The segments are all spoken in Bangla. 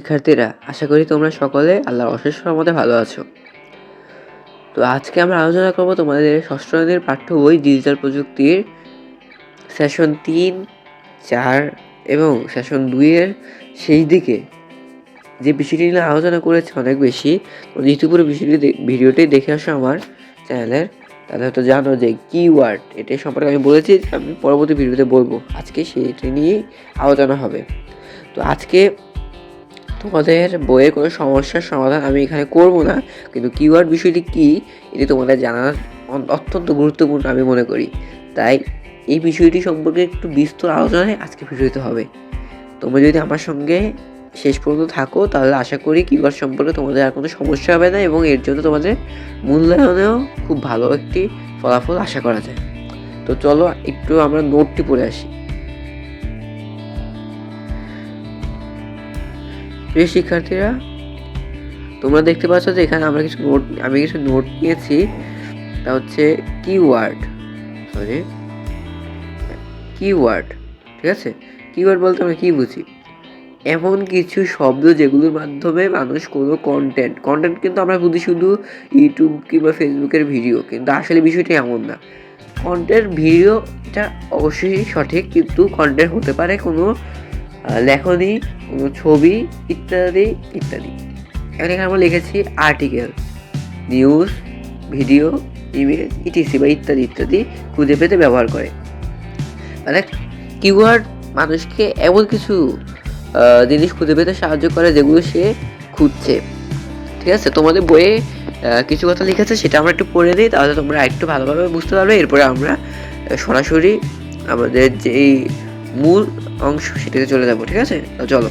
শিক্ষার্থীরা, আশা করি তোমরা সকলে আল্লাহর অশেষ রহমতে ভালো আছো। তো আজকে আমরা আলোচনা করব তোমাদের ষষ্ঠ শ্রেণির পাঠ্য বই ডিজিটাল প্রযুক্তির সেশন তিন, চার এবং সেশন দুইয়ের শেষ দিকে। যে বিষয়টি নিয়ে আলোচনা করেছে অনেক বেশি, তো ইতিপুরে বিষয়টি ভিডিওটি দেখে আসো আমার চ্যানেলের। তাহলে হয়তো জানো যে কিওয়ার্ড এটা সম্পর্কে আমি বলেছি, আমি পরবর্তী ভিডিওতে বলব। আজকে সেটি নিয়েই আলোচনা হবে। তো আজকে তোমাদের বইয়ের কোনো সমস্যার সমাধান আমি এখানে করব না, কিন্তু কিওয়ার্ড বিষয়টি কী, এটি তোমাদের জানা অত্যন্ত গুরুত্বপূর্ণ আমি মনে করি। তাই এই বিষয়টি সম্পর্কে একটু বিস্তর আলোচনায় আজকে ভিডিওতে হবে। তোমরা যদি আমার সঙ্গে শেষ পর্যন্ত থাকো, তাহলে আশা করি কিওয়ার্ড সম্পর্কে তোমাদের আর কোনো সমস্যা হবে না এবং এর জন্য তোমাদের মূল্যায়নেও খুব ভালো একটি ফলাফল আশা করা যায়। তো চলো, একটু আমরা নোটটি পড়ে আসি। প্রিয় শিক্ষার্থীরা, তোমরা দেখতে পাচ্ছ যে এখানে আমরা কিছু নোট আমি কিছু নোট নিয়েছি। তা হচ্ছে কিওয়ার্ড সরি কিওয়ার্ড ঠিক আছে? কিওয়ার্ড বলতে আমরা কী বুঝি? এমন কিছু শব্দ যেগুলোর মাধ্যমে মানুষ কোনো কন্টেন্ট কন্টেন্ট কিন্তু আমরা বুঝি শুধু ইউটিউব কিংবা ফেসবুকের ভিডিও কিন্তু আসলে বিষয়টা এমন না। কন্টেন্ট ভিডিও এটা অবশ্যই সঠিক, কিন্তু কন্টেন্ট হতে পারে কোনো লেখনী ছবি ইত্যাদি ইত্যাদি। এখানে এখানে আমরা লিখেছি article news video email etc বা ইত্যাদি ইত্যাদি খুঁজে পেতে ব্যবহার করে। মানে কিওয়ার্ড মানুষকে এমন কিছু জিনিস খুঁজে পেতে সাহায্য করে যেগুলো সে খুঁজছে। ঠিক আছে? তোমাদের বইয়ে কিছু কথা লিখেছে, সেটা আমরা একটু পড়ে দিই তাহলে তোমরা একটু ভালোভাবে বুঝতে পারবে। এরপরে আমরা সরাসরি আমাদের যেই মূল অংশ সেটাতে চলে যাব, ঠিক আছে? তো চলো।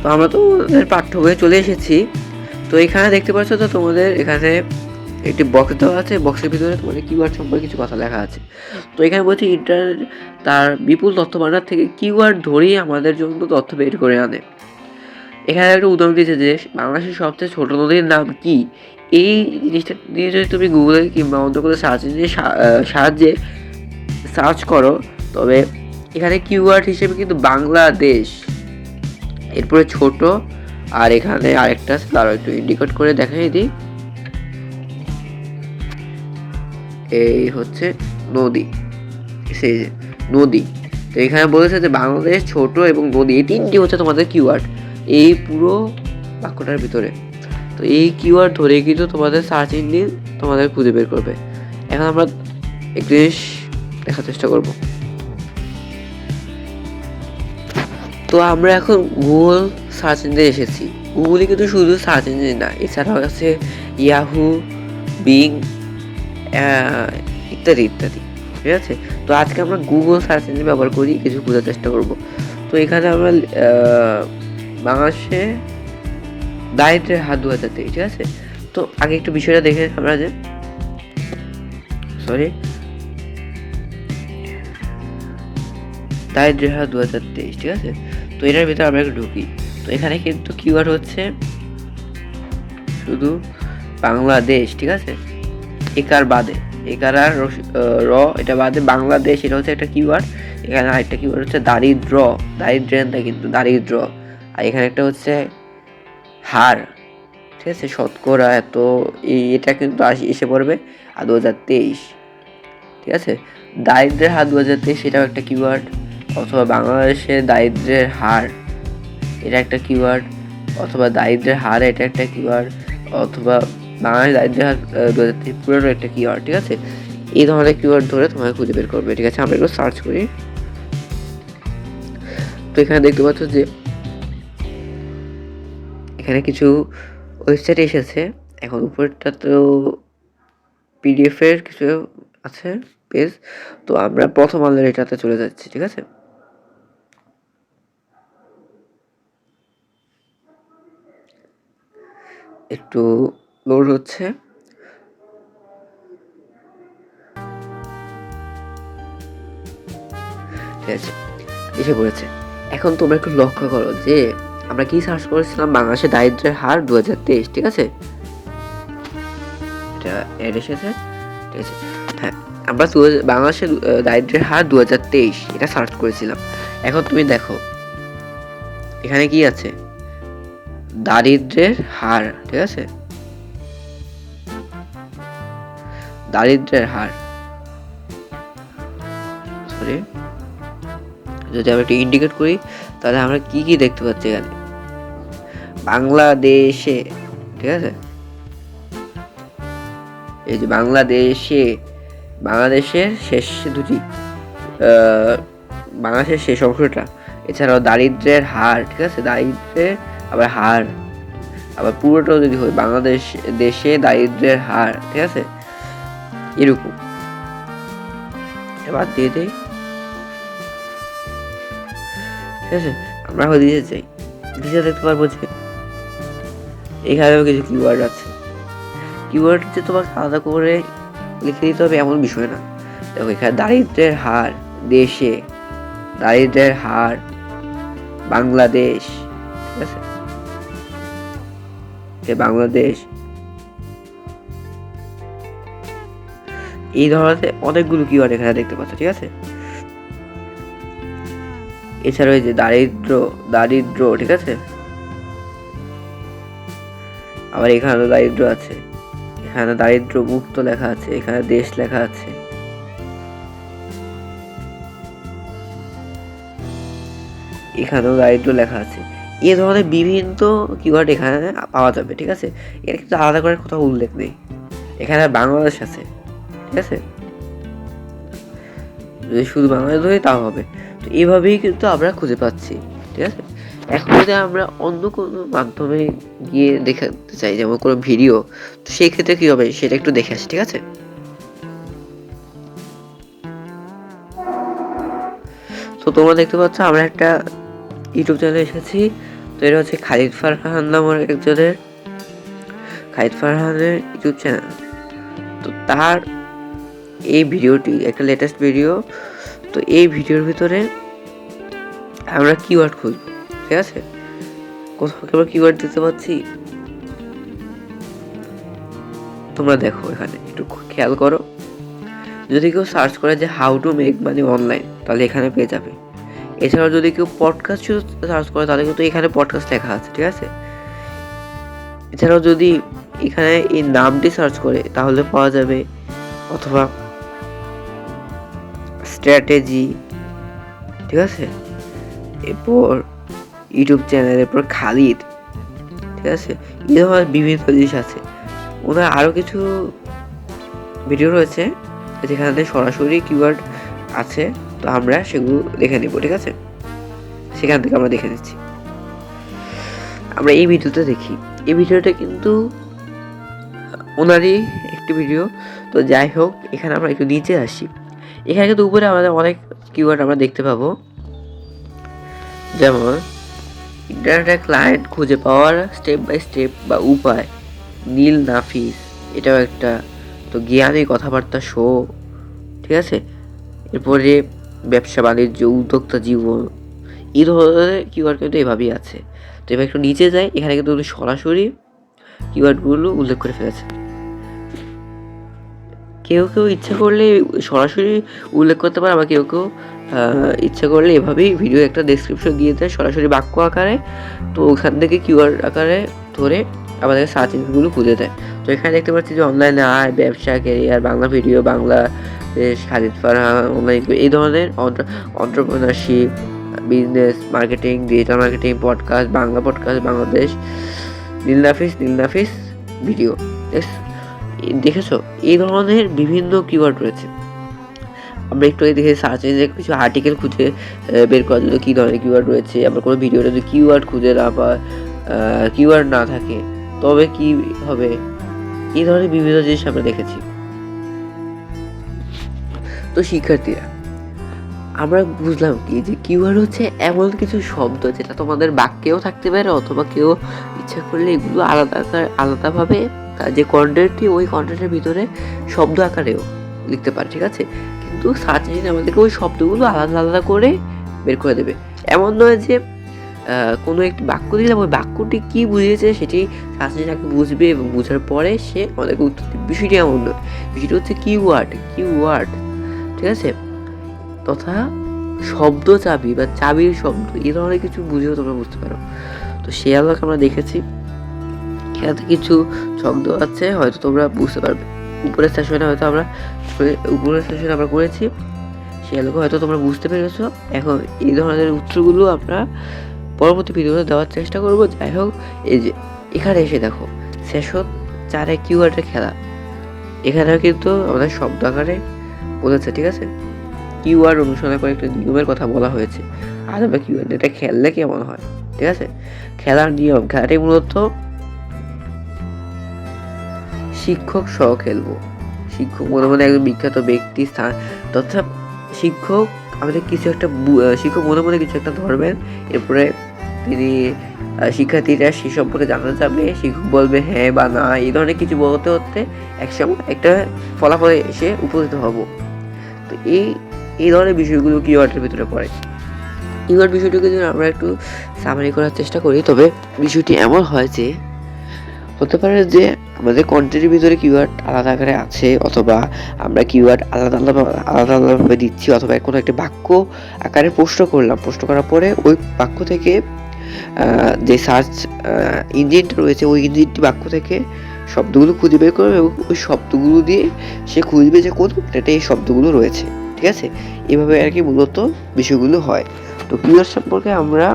তো আমরা তো আমাদের পাঠ্য বইয়ে চলে এসেছি। তো এখানে দেখতে পাচ্ছ তো তোমাদের এখানে একটি বক্স দেওয়া আছে। বক্সের ভিতরে তোমাদের কিওয়ার্ড সম্পর্কে কিছু কথা লেখা আছে। তো এখানে বলছি ইন্টারনেট তার বিপুল তথ্য ভাণ্ডার থেকে কিওয়ার্ড ধরেই আমাদের জন্য তথ্য বের করে আনে। এখানে একটা উদাহরণ দিয়েছে যে, বাংলাদেশের সবচেয়ে ছোট নদীর নাম কি? এই জিনিসটা দিয়ে যদি তুমি গুগলে কিংবা অন্য কোনো সার্চ ইঞ্জিনের সাহায্যে সার্চ করো তবে এখানে কিওয়ার্ড হিসেবে কিন্তু বাংলাদেশ, এরপরে ছোট, আর এখানে আরেকটা আছে, তারও একটু ইন্ডিকেট করে দেখাই দিই। এই হচ্ছে নদী সেই যে নদী। তো এখানে বলেছে যে বাংলাদেশ, ছোট এবং নদী, এই তিনটি হচ্ছে তোমাদের কিওয়ার্ড এই পুরো বাক্যটার ভিতরে। তো এই কিওয়ার্ড ধরে কিন্তু তোমাদের সার্চ ইঞ্জিন তোমাদের খুঁজে বের করবে। এখন আমরা একটু দেখার চেষ্টা করব। তো আমরা এখন গুগল সার্চ ইঞ্জিনে এসেছি। গুগলে কিন্তু শুধু সার্চ ইঞ্জিন না, এছাড়াও আছে ইয়াহু বিং ইত্যাদি ইত্যাদি, ঠিক আছে? তো আজকে আমরা গুগল সার্চ ইঞ্জিন ব্যবহার করি, কিছু বোঝার চেষ্টা করব। তো এখানে আমরা বাংলাদেশে দারিদ্রের হাত দু হাজার তেইশ, ঠিক আছে? তো আগে একটু বিষয়টা দেখে আমরা যে সরি দারিদ্রের হার দু হাজার তেইশ, ঠিক আছে? তো এটার ভিতরে আমরা একটু ঢুকি। তো এখানে কিন্তু কিওয়ার্ড হচ্ছে শুধু বাংলাদেশ, ঠিক আছে? একার বাদে। একার আর র, এটা বাদে বাংলাদেশ, এটা হচ্ছে একটা কিওয়ার্ড এখানে আরেকটা কিওয়ার্ড হচ্ছে দারিদ্র। দারিদ্রের না কিন্তু দারিদ্র। আর এখানে একটা হচ্ছে হার। ঠিক আছে? শতকরা এত এটা কিন্তু এসে পড়বে। আর দু হাজার তেইশ, ঠিক আছে? দারিদ্রের হার দু হাজার তেইশ, এটাও একটা কিওয়ার্ড অথবা বাংলাদেশের দারিদ্রের হার, এটা একটা কিওয়ার্ড অথবা দারিদ্রের হার, এটা একটা কিওয়ার্ড অথবা বাংলাদেশ দারিদ্রের হার দু হাজার তেইশ পুরোনো একটা কিওয়ার্ড ঠিক আছে? এই ধরনের কিওয়ার্ড ধরে তোমাকে খুঁজে বের করবে, ঠিক আছে? আমরা একটু সার্চ করি। তো এখানে দেখতে পাচ্ছ যে এখানে কিছু ওয়েবসাইট এসেছে। এখন উপরটা তো পিডিএফের কিছু আছে পেজ তো আমরা প্রথম আলোর এটাতে চলে যাচ্ছি, ঠিক আছে? একটু লোড হচ্ছে ঠিক আছে এসে পড়েছে। এখন তোমরা একটু লক্ষ্য করো যে আমরা কি সার্চ করেছিলাম? বাংলাদেশের দারিদ্র্যের হার দু হাজার তেইশ ঠিক আছে? এসেছে ঠিক আছে? হ্যাঁ আমরা বাংলাদেশের আহ, দারিদ্র্যের হার দু হাজার তেইশ এটা সার্চ করেছিলাম। এখন তুমি দেখো এখানে কি আছে? দারিদ্রের হার, ঠিক আছে? দারিদ্রের হার। সরি যদি আমরা একটু ইন্ডিকেট করি, তাহলে আমরা কি কি দেখতে পাচ্ছি এখানে? বাংলাদেশে, ঠিক আছে? এই যে বাংলাদেশে, বাংলাদেশের শেষ দুটি বাংলাদেশের শেষ অংশটা। এছাড়াও দারিদ্রের হার, ঠিক আছে? দারিদ্রের আবার হার, আবার পুরোটাও যদি হয়, বাংলাদেশ দেশে দারিদ্রের হার, ঠিক আছে? এরকম। এবার দিয়ে দেই। ঠিক আছে? আমরা এখন দিতে চাই। দিতে দেখতে পারব যে এখানেও কিছু কিওয়ার্ড আছে। কিওয়ার্ড যে তোমাকে আলাদা করে লিখে দিতে হবে, এমন বিষয় না। দেখো, এখানে দারিদ্রের হার, দেশে দারিদ্রের হার, বাংলাদেশ, ঠিক আছে? এ বাংলাদেশ। এই ধরনের অনেকগুলো কিওয়ার্ড এখানে দেখতে পাচ্ছ, ঠিক আছে? এছাড়া ওই যে দারিদ্র দারিদ্র, ঠিক আছে? আবার এখানে দারিদ্র আছে। এখানে দারিদ্র মুক্ত লেখা আছে, এখানে দেশ লেখা আছে। এখানেও দারিদ্র লেখা আছে। এ ধরনের বিভিন্ন কিওয়ার্ড এখানে পাওয়া যাবে, ঠিক আছে? এর কিন্তু আলাদা করে কোথাও উল্লেখ নেই। এখানে বাংলাদেশ আছে, ঠিক আছে? যদি শুধু বাংলাদেশ ধরি, তাও হবে। তো এইভাবেই কিন্তু আমরা খুঁজে পাচ্ছি, ঠিক আছে? এখন যদি আমরা অন্য কোনো মাধ্যমে গিয়ে দেখাতে চাই, যেমন কোনো ভিডিও তো সেই ক্ষেত্রে কী হবে? সেটা একটু দেখে আসি, ঠিক আছে? তো তোমরা দেখতে পাচ্ছ, আমরা একটা ইউটিউব চ্যানেলে এসেছি। তো এটা হচ্ছে খালিদ ফারহান নামের একজনের, খালিদ ফারহানের ইউটিউব চ্যানেল। তো তার এই ভিডিওটি, একটা লেটেস্ট ভিডিও তো এই ভিডিওর ভিতরে আমরা কিওয়ার্ড খুঁজব, ঠিক আছে? কোথাও আমরা কিওয়ার্ড দিতে পারছি তোমরা দেখো এখানে, একটু খেয়াল করো। যদি কেউ সার্চ করে যে how to make money online তাহলে এখানে পেয়ে যাবে। এছাড়াও যদি কেউ পডকাস্ট শুধু সার্চ করে, তাহলে কিন্তু এখানে পডকাস্ট লেখা আছে, ঠিক আছে? এছাড়াও যদি এখানে এই নামটি সার্চ করে, তাহলে পাওয়া যাবে অথবা স্ট্র্যাটেজি ঠিক আছে? এরপর ইউটিউব চ্যানেল এরপর খালিদ, ঠিক আছে? এই ধরনের বিভিন্ন জিনিস আছে। ওনার আরও কিছু ভিডিও রয়েছে, যেখানে সরাসরি কিওয়ার্ড আছে। তো আমরা সেগুলো দেখে নেব, ঠিক আছে? সেখান থেকে আমরা দেখে নিচ্ছি। আমরা এই ভিডিওতে দেখি। এই ভিডিওটা কিন্তু ওনারই একটি ভিডিও। তো যাই হোক, এখানে আমরা একটু নিচে আসি। এখানে কিন্তু উপরে আমাদের অনেক কিওয়ার্ড আমরা দেখতে পাবো। যেমন ইন্টারনেটে ক্লায়েন্ট খুঁজে পাওয়ার স্টেপ বাই স্টেপ বা উপায়, নীল নাফিস, এটাও একটা। তো জ্ঞানী কথাবার্তা শো ঠিক আছে? এরপরে ব্যবসা বাণিজ্য, উদ্যোক্তা জীবন এই ধরনের কিউআর কিন্তু এভাবেই আছে। তো এবার একটু নিচে যাই, এখানে কিন্তু সরাসরি কিওয়ার্ডগুলো উল্লেখ করে ফেলেছে কেউ কেউ ইচ্ছা করলে সরাসরি উল্লেখ করতে পারে, আবার কেউ কেউ ইচ্ছা করলে এভাবেই ভিডিও একটা ডেসক্রিপশন দিয়ে দেয় সরাসরি বাক্য আকারে। তো ওখান থেকে কিউআর আকারে ধরে আমাদের সার্চ ইঞ্জিনগুলো খুঁজে দেয়। তো এখানে দেখতে পাচ্ছি যে অনলাইনে আয়, ব্যবসা ক্যারিয়ার বাংলা ভিডিও বাংলা খালিদ ফারহান এই ধরনের entrepreneurship business marketing digital marketing podcast Bangla podcast Bangladesh Nilnafis Nilnafis video দেখেছ? এই ধরনের বিভিন্ন কিওয়ার্ড রয়েছে। আমরা একটু দেখে সার্চ ইঞ্জিনে কিছু আর্টিকেল খুঁজে বের করার জন্য কী ধরনের কিওয়ার্ড রয়েছে আবার কোনো ভিডিওটা যদি কিওয়ার্ড খুঁজে না পায় কিওয়ার্ড না থাকে, তবে কি হবে? এই ধরনের বিভিন্ন জিনিস আমরা দেখেছি। তো শিক্ষার্থীরা আমরা বুঝলাম কি যে কিওয়ার্ড হচ্ছে এমন কিছু শব্দ যেটা তোমাদের বাক্যেও থাকতে পারে অথবা কেউ ইচ্ছা করলে এগুলো আলাদা আলাদাভাবে যে কন্টেন্টটি ওই কন্টেন্টের ভিতরে শব্দ আকারেও লিখতে পারে, ঠিক আছে? কিন্তু সার্চ ইঞ্জিন আমাদেরকে ওই শব্দগুলো আলাদা আলাদা করে বের করে দেবে। এমন নয় যে কোনো একটি বাক্য দিলাম, ওই বাক্যটি কী বুঝিয়েছে সেটি সার্চ ইঞ্জিন আগে বুঝবে এবং বোঝার পরে সে আমাদেরকে উত্তর দেবে। বিষয়টি এমন নয়। বিষয়টি হচ্ছে কিওয়ার্ড কিওয়ার্ড ঠিক আছে? তথা শব্দ চাবি বা চাবির শব্দ এই ধরনের কিছু বুঝেও তোমরা বুঝতে পারো। তো সে আলোকে আমরা দেখেছি, এখানে কিছু শব্দ আছে, হয়তো তোমরা বুঝতে পারবে। উপরের সেশনে হয়তো আমরা উপরের সেশনে আমরা করেছি সে আলোকে হয়তো তোমরা বুঝতে পেরেছ। এখন এই ধরনের উত্তরগুলো আমরা পরবর্তী ভিডিওতে দেওয়ার চেষ্টা করব। যাই হোক, এই যে, এখানে এসে দেখো সেশন চারে কিওয়ার্ডের খেলা। এখানেও কিন্তু আমাদের শব্দ আকারে বলেছে ঠিক আছে? কিওয়ার্ড অনুসরণ করে একটা নিয়মের কথা বলা হয়েছে। আর আমরা কিওয়ার্ড এটা খেললে কেমন হয়, ঠিক আছে? খেলার নিয়ম খেলাটি মূলত শিক্ষক সহ খেলব। শিক্ষক মনে মনে একজন বিখ্যাত ব্যক্তি, স্থান, তথা শিক্ষক আমাদের কিছু একটা শিক্ষক মনে মনে কিছু একটা ধরবেন। এরপরে তিনি শিক্ষার্থীরা সে সম্পর্কে জানতে চাবে, শিক্ষক বলবে হ্যাঁ বা না, এই ধরনের কিছু বলতে হতে একসময় একটা ফলাফলে এসে উপস্থিত হব। তো এই এই ধরনের বিষয়গুলো কিওয়ার্ডের ভিতরে পড়ে। কিওয়ার্ড বিষয়টিকে যদি আমরা একটু সামারি করার চেষ্টা করি, তবে বিষয়টি এমন হয় যে, হতে পারে যে আমাদের কন্টেন্টের ভিতরে কিওয়ার্ড আলাদা আকারে আছে, অথবা আমরা কিওয়ার্ড আলাদা আলাদা আলাদা আলাদাভাবে দিচ্ছি, অথবা কোনো একটা বাক্য আকারে পোস্ট করলাম পোস্ট করার পরে ওই বাক্য থেকে যে সার্চ ইঞ্জিনটা রয়েছে, ওই ইঞ্জিনটি বাক্য থেকে শব্দগুলো খুঁজে বের করবে এবং ওই শব্দগুলো দিয়ে সে খুঁজবে যে কোন এটা এই শব্দগুলো রয়েছে, ঠিক আছে? এভাবে আর কি মূলত বিষয়গুলো হয়। তো কিওয়ার্ড সম্পর্কে আমরা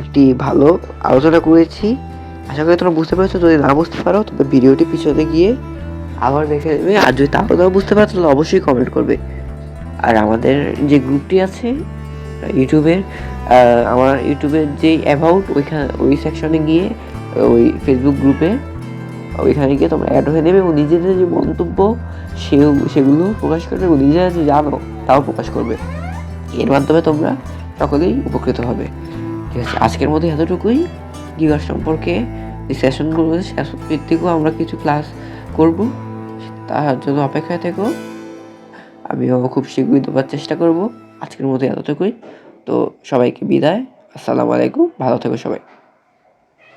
একটি ভালো আলোচনা করেছি। আশা করি তোমরা বুঝতে পেরেছ, যদি না বুঝতে পারো, তবে ভিডিওটি পিছনে গিয়ে আবার দেখে নেবে। আর যদি তাও না বুঝতে পারো, তাহলে অবশ্যই কমেন্ট করবে। আর আমাদের যে গ্রুপটি আছে ইউটিউবের আমার ইউটিউবের যে অ্যাবাউট ওইখানে ওই সেকশনে গিয়ে, ওই ফেসবুক গ্রুপে ওইখানে গিয়ে তোমরা অ্যাড হয়ে নেবে এবং নিজেদের যে মন্তব্য সেও, সেগুলো প্রকাশ করবে এবং নিজেরা যে জানো তাও প্রকাশ করবে। এর মাধ্যমে তোমরা সকলেই উপকৃত হবে। ঠিক আছে, আজকের মধ্যে এতটুকুই। গিগার সম্পর্কে যে সেশনগুলো সেশন ভিত্তিকও আমরা কিছু ক্লাস করব। তার জন্য অপেক্ষায় থেকো। আমিও খুব শীঘ্রই দেওয়ার চেষ্টা করব। আজকের মতো এতটুকুই। তো সবাইকে বিদায়। আসসালামু আলাইকুম। ভালো থেকো সবাই।